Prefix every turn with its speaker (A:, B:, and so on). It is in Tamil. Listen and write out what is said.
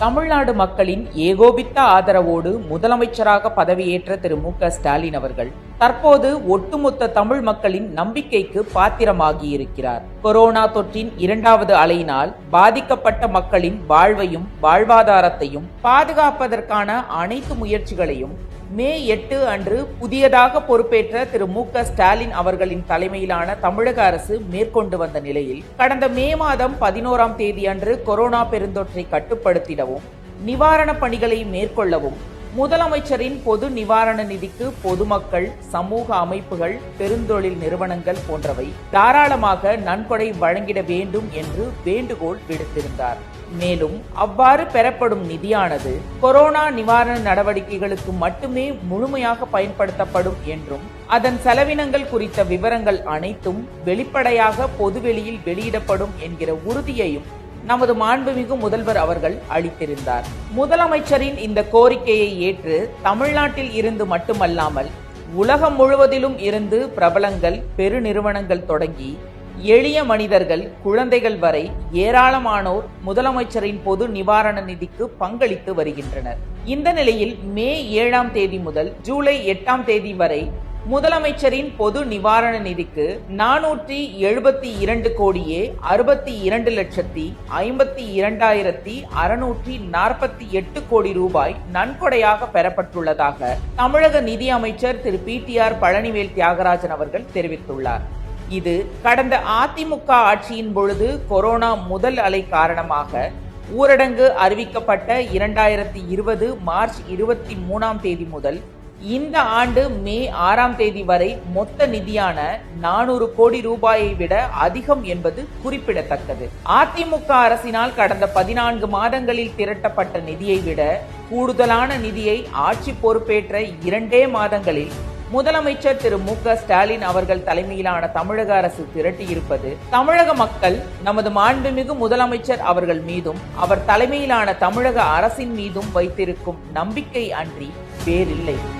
A: தமிழ்நாடு மக்களின் ஏகோபித்த ஆதரவோடு முதலமைச்சராக பதவியேற்ற திரு மு க ஸ்டாலின் அவர்கள் தற்போது ஒட்டுமொத்த தமிழ் மக்களின் நம்பிக்கைக்கு பாத்திரமாகியிருக்கிறார். கொரோனா தொற்றின் இரண்டாவது அலையினால் பாதிக்கப்பட்ட மக்களின் வாழ்வையும் வாழ்வாதாரத்தையும் பாதுகாப்பதற்கான அனைத்து முயற்சிகளையும் மே எட்டு அன்று புதியதாக பொறுப்பேற்ற திரு மு க ஸ்டாலின் அவர்களின் தலைமையிலான தமிழக அரசு மேற்கொண்டு வந்த நிலையில் கடந்த மே மாதம் பதினோராம் தேதி அன்று கொரோனா பெருந்தொற்றை கட்டுப்படுத்திடவும் நிவாரணப் பணிகளை மேற்கொள்ளவும் முதலமைச்சரின் பொது நிவாரண நிதிக்கு பொதுமக்கள் சமூக அமைப்புகள் பெருந்தொழில் நிறுவனங்கள் போன்றவை தாராளமாக நன்கொடை வழங்கிட வேண்டும் என்று வேண்டுகோள் விடுத்திருந்தார். மேலும் அவ்வாறு பெறப்படும் நிதியானது கொரோனா நிவாரண நடவடிக்கைகளுக்கு மட்டுமே முழுமையாக பயன்படுத்தப்படும் என்றும் அதன் செலவினங்கள் குறித்த விவரங்கள் அனைத்தும் வெளிப்படையாக பொதுவெளியில் வெளியிடப்படும் என்கிற உறுதியையும் நமது மாண்புமிகு முதல்வர் அவர்கள் அளித்திருந்தார். முதலமைச்சரின் இந்த கோரிக்கையை ஏற்று தமிழ்நாட்டில் இருந்து மட்டுமல்லாமல் உலகம் முழுவதிலும் இருந்து பிரபலங்கள் பெருநிறுவனங்கள் தொடங்கி எளிய மனிதர்கள் குழந்தைகள் வரை ஏராளமானோர் முதலமைச்சரின் பொது நிவாரண நிதிக்கு பங்களித்து வருகின்றனர். இந்த நிலையில் மே ஏழாம் தேதி முதல் ஜூலை எட்டாம் தேதி வரை முதலமைச்சரின் பொது நிவாரண நிதிக்கு நானூற்றி எழுபத்தி இரண்டு கோடியே அறுபத்தி இரண்டு லட்சத்தி ஐம்பத்தி இரண்டாயிரத்தி அறுநூற்றி நாற்பத்தி எட்டு கோடி ரூபாய் நன்கொடையாக பெறப்பட்டுள்ளதாக தமிழக நிதி அமைச்சர் திரு P T R Palanivel Thiagarajan அவர்கள் தெரிவித்துள்ளார். இது கடந்த அதிமுக ஆட்சியின் பொழுது கொரோனா முதல் அலை காரணமாக ஊரடங்கு அறிவிக்கப்பட்ட இரண்டாயிரத்தி இருபது மார்ச் இருபத்தி மூணாம் தேதி முதல் இந்த ஆண்டு மே ஆறாம் தேதி வரை மொத்த நிதியான நானூறு கோடி ரூபாயை விட அதிகம் என்பது குறிப்பிடத்தக்கது. அதிமுக அரசினால் கடந்த பதினான்கு மாதங்களில் திரட்டப்பட்ட நிதியை விட கூடுதலான நிதியை ஆட்சி பொறுப்பேற்ற இரண்டே மாதங்களில் முதலமைச்சர் திரு மு க ஸ்டாலின் அவர்கள் தலைமையிலான தமிழக அரசு திரட்டியிருப்பது தமிழக மக்கள் நமது மாண்புமிகு முதலமைச்சர் அவர்கள் மீதும் அவர் தலைமையிலான தமிழக அரசின் மீதும் வைத்திருக்கும் நம்பிக்கை அன்றி வேறில்லை.